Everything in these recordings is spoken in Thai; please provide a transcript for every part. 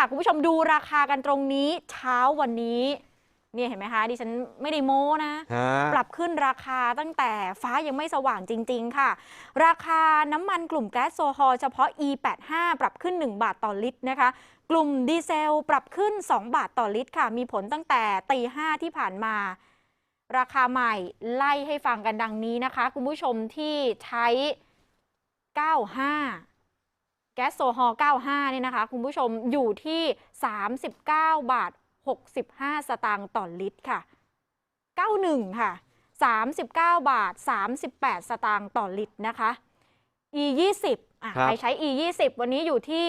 ค่ะ คุณผู้ชมดูราคากันตรงนี้เช้าวันนี้เนี่ยเห็นไหมคะดิฉันไม่ได้โม้นะ ฮะ ปรับขึ้นราคาตั้งแต่ฟ้ายังไม่สว่างจริง ๆ ค่ะ ราคาน้ำมันกลุ่มแก๊สโซฮอล์เฉพาะ E85 ปรับขึ้น 1 บาทต่อลิตรนะคะ กลุ่มดีเซลปรับขึ้น 2 บาทต่อลิตรค่ะ มีผลตั้งแต่ตีห้าที่ผ่านมา ราคาใหม่ไล่ให้ฟังกันดังนี้นะคะ คุณผู้ชมที่ใช้ 95แก๊สโซฮอล์95 เนี่ยนะคะ คุณผู้ชมอยู่ที่ 39 บาท 65 สตางค์ต่อลิตรค่ะ 91 ค่ะ 39 บาท 38 สตางค์ต่อลิตรนะคะ E 20อะครับใครใช้ E 20วันนี้อยู่ที่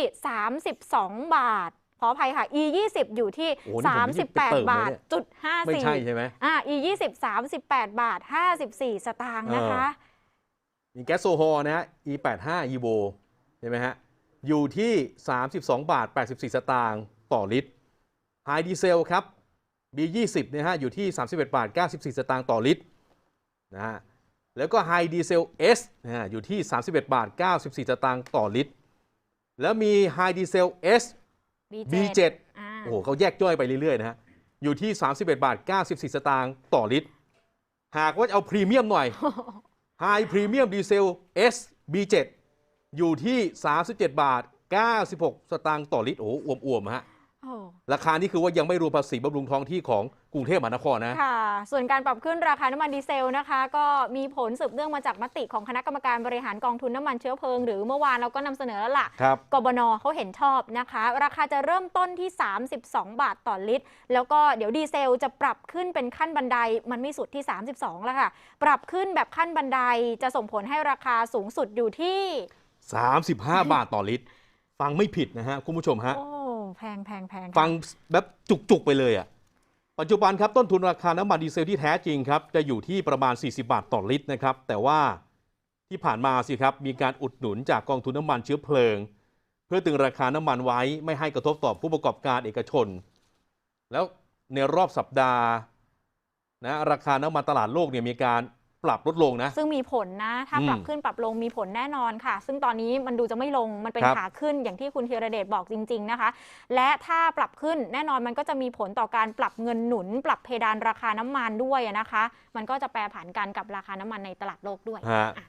32 บาท ขออภัยค่ะ E 20อยู่ที่โอ้นี่ผมนี่ไปเติม38 บาทเลยเนี่ยจุดไม่ใช่54ใช่ไหมอะ E 20 38 บาท 54 สตางค์นะคะ มีแก๊สโซฮอล์นะฮะ E85 Evo ใช่ไหมฮะ อยู่ที่ 32 บาท 84 สตางค์ต่อลิตรไฮดีเซลครับ B20 นะฮะอยู่ที่ 31 บาท 94 สตางค์ต่อลิตรนะฮะแล้วก็ไฮดีเซล S นะฮะอยู่ที่ 31 บาท 94 สตางค์ต่อลิตร แล้วมีไฮดีเซล S B7 อ่าโอ้โหเขาแยกย่อยไปเรื่อย ๆ นะฮะ อยู่ที่ 31 บาท 94 สตางค์ต่อลิตร หากว่าจะเอาพรีเมียมหน่อยไฮพรีเมียมดีเซล S B7 อยู่ที่ 37 บาท 96 สตางค์ต่อลิตรโอ้โหอวมๆฮะโอ้ราคานี้คือว่ายังไม่รวมภาษีบำรุงท้องที่ของกรุงเทพมหานครนะค่ะ ส่วนการปรับขึ้นราคาน้ำมันดีเซลนะคะ ก็มีผลสืบเนื่องมาจากมติของคณะกรรมการบริหารกองทุนน้ำมันเชื้อเพลิง หรือเมื่อวานเราก็นำเสนอแล้วล่ะครับกบนเขาเห็นชอบนะคะ ราคาจะเริ่มต้นที่ 32 บาทต่อลิตร แล้วก็เดี๋ยวดีเซลจะปรับขึ้นเป็นขั้นบันไดมันไม่สุดที่ 32 แล้วค่ะ ปรับขึ้นแบบขั้นบันไดจะส่งผลให้ราคาสูงสุดอยู่ที่ 35 บาทต่อลิตร ฟังไม่ผิดนะฮะคุณผู้ชมฮะ โอ้แพงแพงแพงฟังแบบจุก ๆ ไปเลยอะ่ะ ปัจจุบันครับ ต้นทุนราคาน้ำมันดีเซลที่แท้จริงครับ จะอยู่ที่ประมาณ 40 บาทต่อลิตรนะครับ แต่ว่าที่ผ่านมาสิครับ มีการอุดหนุนจากกองทุนน้ำมันเชื้อเพลิง เพื่อตึงราคาน้ำมันไว้ไม่ให้กระทบต่อผู้ประกอบการเอกชน แล้วในรอบสัปดาห์นะราคาน้ำมันตลาดโลกเนี่ยมีการ ปรับลดลงนะ ซึ่งมีผลนะ ถ้าอืมปรับขึ้นปรับลงมีผลแน่นอนค่ะ ซึ่งตอนนี้มันดูจะไม่ลงมันเป็นครับขาขึ้นอย่างที่คุณธีรเดชบอกจริง ๆนะคะ และถ้าปรับขึ้นแน่นอนมันก็จะมีผลต่อการปรับเงินหนุน ปรับเพดานราคาน้ำมันด้วยนะคะ มันก็จะแปรผันกันกับราคาน้ำมันในตลาดโลกด้วยฮะ